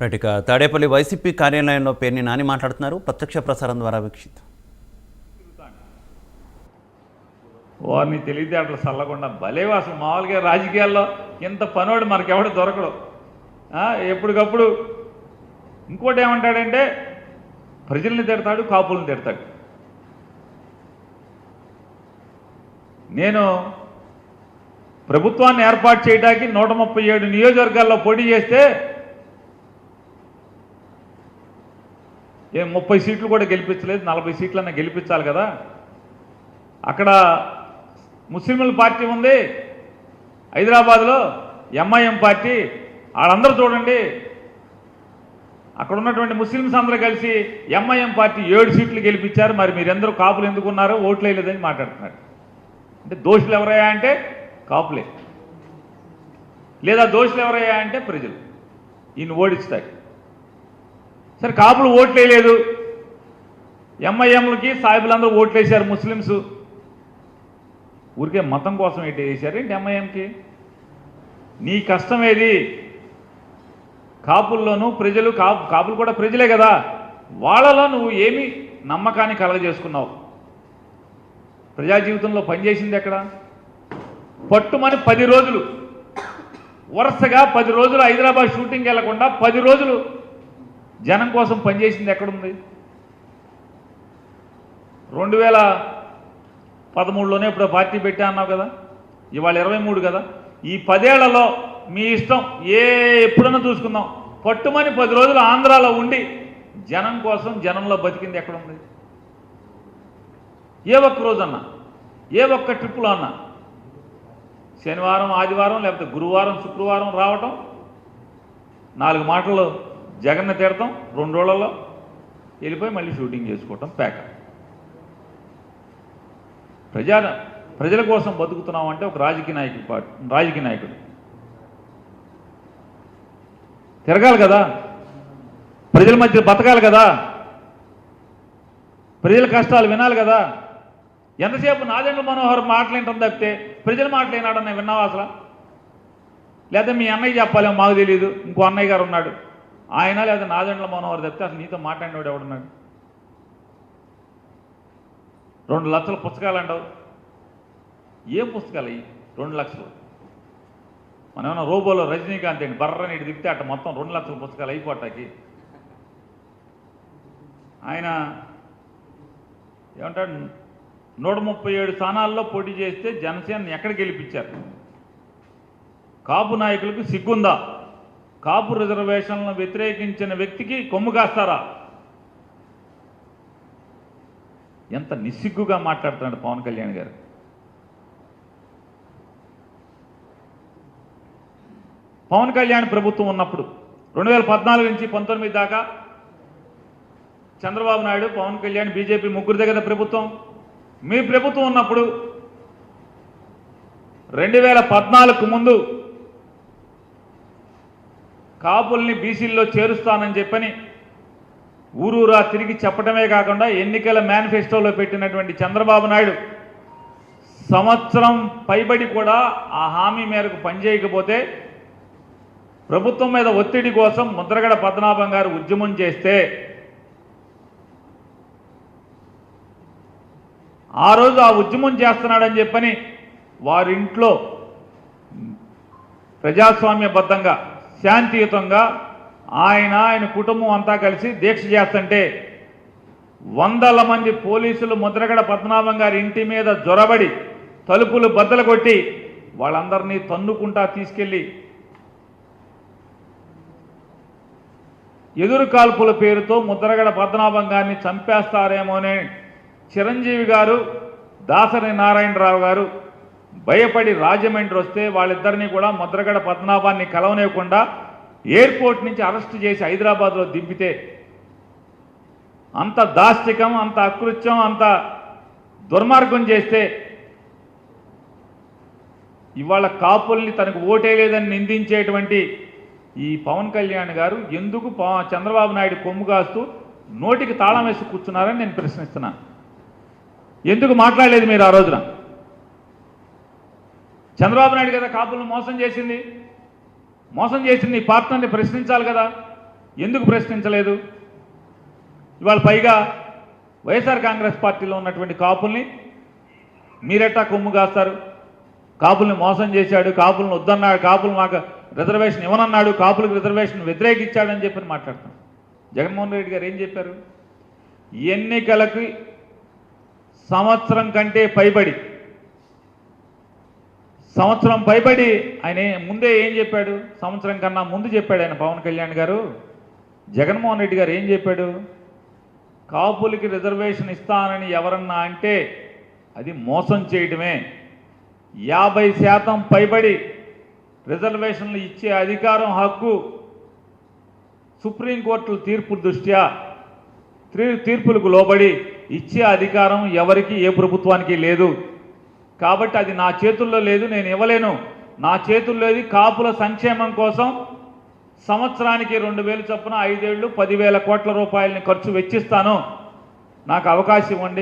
Right ఇక Tadepalli YCP కార్యాలయంలో పేర్ని నాని మాట్లాడుతున్నారు. ప్రత్యక్ష ప్రసారం ద్వారా వీక్షిద్దాం. వారిని తెలివితేటలు చల్లకుండా భలే అసలు మామూలుగా రాజకీయాల్లో ఇంత పనోడు మనకెవడు దొరకడు. ఎప్పటికప్పుడు ఇంకోటి ఏమంటాడంటే ప్రజల్ని తిడతాడు కాపులను తిడతాడు. నేను ప్రభుత్వాన్ని ఏర్పాటు చేయడానికి నూట ముప్పై ఏడు నియోజకవర్గాల్లో పోటీ చేస్తే ఏ ముప్పై సీట్లు కూడా గెలిపించలేదు నలభై సీట్లన్నా గెలిపించాలి కదా. అక్కడ ముస్లింల పార్టీ ఉంది హైదరాబాద్లో ఎంఐఎం పార్టీ వాళ్ళందరూ చూడండి. అక్కడ ఉన్నటువంటి ముస్లిమ్స్ అందరూ కలిసి ఎంఐఎం పార్టీ ఏడు సీట్లు గెలిపించారు. మరి మీరెందరూ కాపులు ఎందుకున్నారో ఓట్లు వేయలేదని మాట్లాడుతున్నారు. అంటే దోషులు ఎవరయ్యా అంటే కాపులే. లేదా దోషులు ఎవరయ్యా అంటే ప్రజలు. ఈయన ఓడిస్తాయి సరే కాపులు ఓట్లు ఎంఐఎంలకి సాయిబులందరూ ఓట్లు ముస్లిమ్స్. ఊరికే మతం కోసం ఏంటి వేశారు ఏంటి ఎంఐఎంకి నీ కష్టం ఏది? కాపుల్లోనూ ప్రజలు కాపు కాపులు కూడా ప్రజలే కదా. వాళ్ళలో నువ్వు ఏమి నమ్మకాన్ని కలగజేసుకున్నావు? ప్రజా జీవితంలో పనిచేసింది ఎక్కడ? పట్టుమని పది రోజులు. వరుసగా పది రోజులు హైదరాబాద్ షూటింగ్ వెళ్ళకుండా పది రోజులు జనం కోసం పనిచేసింది ఎక్కడుంది? రెండు వేల పదమూడులోనే ఇప్పుడు పార్టీ పెట్టా అన్నావు కదా? ఇవాళ ఇరవై మూడు కదా? ఈ పదేళ్ళలో మీ ఇష్టం ఏ ఎప్పుడన్నా చూసుకుందాం. పట్టుమని పది రోజులు ఆంధ్రాలో ఉండి జనం కోసం జనంలో బతికింది ఎక్కడుంది? ఏ ఒక్క రోజన్నా? ఏ ఒక్క ట్రిప్పులో అన్నా? శనివారం ఆదివారం లేకపోతే గురువారం శుక్రవారం రావటం? నాలుగు మాటలు జగన్న తీర్థం రెండు రోజులలో వెళ్ళిపోయి మళ్ళీ షూటింగ్ చేసుకోవటం ప్యాక. ప్రజా ప్రజల కోసం బతుకుతున్నాం అంటే ఒక రాజకీయ నాయకుడు పాటు రాజకీయ నాయకుడు. తిరగాలి కదా. ప్రజల మధ్య బతకాలి కదా. ప్రజల కష్టాలు వినాలి కదా. ఎంతసేపు నాదెండ్ల మనోహర్ మాట్లాడటం తప్పితే ప్రజల మాటలేనాడని విన్నావా అసలు? లేదా మీ అన్నయ్య చెప్పాలేమో మాకు తెలియదు ఇంకో అన్నయ్య గారు ఉన్నాడు. ఆయన లేదా నాదెండ్ల మనోహర్ తప్పితే అసలు నీతో మాట్లాడినవాడు ఎవడున్నాడు రెండు లక్షల పుస్తకాలు అంటావు. ఏం పుస్తకాలు అవి రెండు లక్షలు. మనం ఏమైనా రోబోలో రజనీకాంత్ ఏంటి? బర్రని నీటి తిప్పితే అట్ట మొత్తం రెండు లక్షల పుస్తకాలు అయిపోటాకి ఆయన ఏమంటాడు? నూట ముప్పై ఏడు స్థానాల్లో పోటీ చేస్తే జనసేన ఎక్కడ గెలిపించారు? కాపు నాయకులకు సిగ్గుందా? కాపు రిజర్వేషన్లను వ్యతిరేకించిన వ్యక్తికి కొమ్ము కాస్తారా? ఎంత నిస్సిగ్గుగా మాట్లాడుతున్నాడు పవన్ కళ్యాణ్ గారు. పవన్ కళ్యాణ్ ప్రభుత్వం ఉన్నప్పుడు రెండు వేల పద్నాలుగు నుంచి పంతొమ్మిది దాకా చంద్రబాబు నాయుడు పవన్ కళ్యాణ్ బీజేపీ ముగ్గురు కదా ప్రభుత్వం. మీ ప్రభుత్వం ఉన్నప్పుడు రెండు వేల పద్నాలుగు ముందు కాపుల్ని బీసీల్లో చేరుస్తానని చెప్పని ఊరూరా తిరిగి చెప్పడమే కాకుండా ఎన్నికల మేనిఫెస్టోలో పెట్టినటువంటి చంద్రబాబు నాయుడు సంవత్సరం పైబడి కూడా ఆ హామీ మేరకు పనిచేయకపోతే ప్రభుత్వం మీద ఒత్తిడి కోసం ముద్రగడ పద్మనాభం గారు ఉద్యమం చేస్తే ఆ రోజు ఆ ఉద్యమం చేస్తున్నాడని చెప్పని వారింట్లో ప్రజాస్వామ్యబద్ధంగా శాంతియుతంగా ఆయన ఆయన కుటుంబం అంతా కలిసి దీక్ష చేస్తుంటే వందల మంది పోలీసులు ముద్రగడ పద్మనాభం గారి ఇంటి మీద జొరబడి తలుపులు బద్దలు కొట్టి వాళ్ళందరినీ తన్నుకుంటా తీసుకెళ్ళి ఎదురు కాల్పుల పేరుతో ముద్రగడ పద్మనాభం గారిని చంపేస్తారేమోనే చిరంజీవి గారు దాసరి నారాయణరావు గారు భయపడి రాజమండ్రి వస్తే వాళ్ళిద్దరినీ కూడా ముద్రగడ పద్మనాభాన్ని కలవనేయకుండా ఎయిర్పోర్ట్ నుంచి అరెస్ట్ చేసి హైదరాబాద్లో దింపితే అంత దాష్టికం అంత అకృత్యం అంత దుర్మార్గం చేస్తే ఇవాళ కాపుల్ని తనకు ఓటేయలేదని నిందించేటువంటి ఈ పవన్ కళ్యాణ్ గారు ఎందుకు పవ- చంద్రబాబు నాయుడు కొమ్ము కాస్తూ నోటికి తాళం వేసి కూర్చున్నారని నేను ప్రశ్నిస్తున్నాను. ఎందుకు మాట్లాడలేదు మీరు ఆ రోజున? చంద్రబాబు నాయుడు కదా కాపులను మోసం చేసింది. మోసం చేసింది ఈ పార్టీని ప్రశ్నించాలి కదా. ఎందుకు ప్రశ్నించలేదు? ఇవాళ పైగా వైఎస్ఆర్ కాంగ్రెస్ పార్టీలో ఉన్నటువంటి కాపుల్ని మీరెట్టా కొమ్ము కాస్తారు. కాపుల్ని మోసం చేశాడు కాపులను వద్దన్నాడు కాపులు మాకు రిజర్వేషన్ ఇవ్వనన్నాడు కాపులకు రిజర్వేషన్ వ్యతిరేకించాడని చెప్పి మాట్లాడతాం జగన్మోహన్ రెడ్డి గారు ఏం చెప్పారు? ఎన్నికలకి సంవత్సరం కంటే పైబడి సంవత్సరం పైబడి ఆయన ముందే ఏం చెప్పాడు? సంవత్సరం కన్నా ముందు చెప్పాడు ఆయన పవన్ కళ్యాణ్ గారు. జగన్మోహన్ రెడ్డి గారు ఏం చెప్పాడు? కాపులకి రిజర్వేషన్ ఇస్తానని ఎవరన్నా అంటే అది మోసం చేయడమే యాభై శాతం పైబడి రిజర్వేషన్లు ఇచ్చే అధికారం హక్కు సుప్రీంకోర్టు తీర్పు దృష్ట్యా తీర్పులకు లోబడి ఇచ్చే అధికారం ఎవరికి ఏ ప్రభుత్వానికి లేదు. కాబట్టి అది నా చేతుల్లో లేదు నేను ఇవ్వలేను. నా చేతుల్లోది కాపుల సంక్షేమం కోసం సంవత్సరానికి రెండు వేలు చొప్పున ఐదేళ్ళు పదివేల కోట్ల రూపాయలని ఖర్చు వెచ్చిస్తాను. నాకు అవకాశం ఇవ్వండి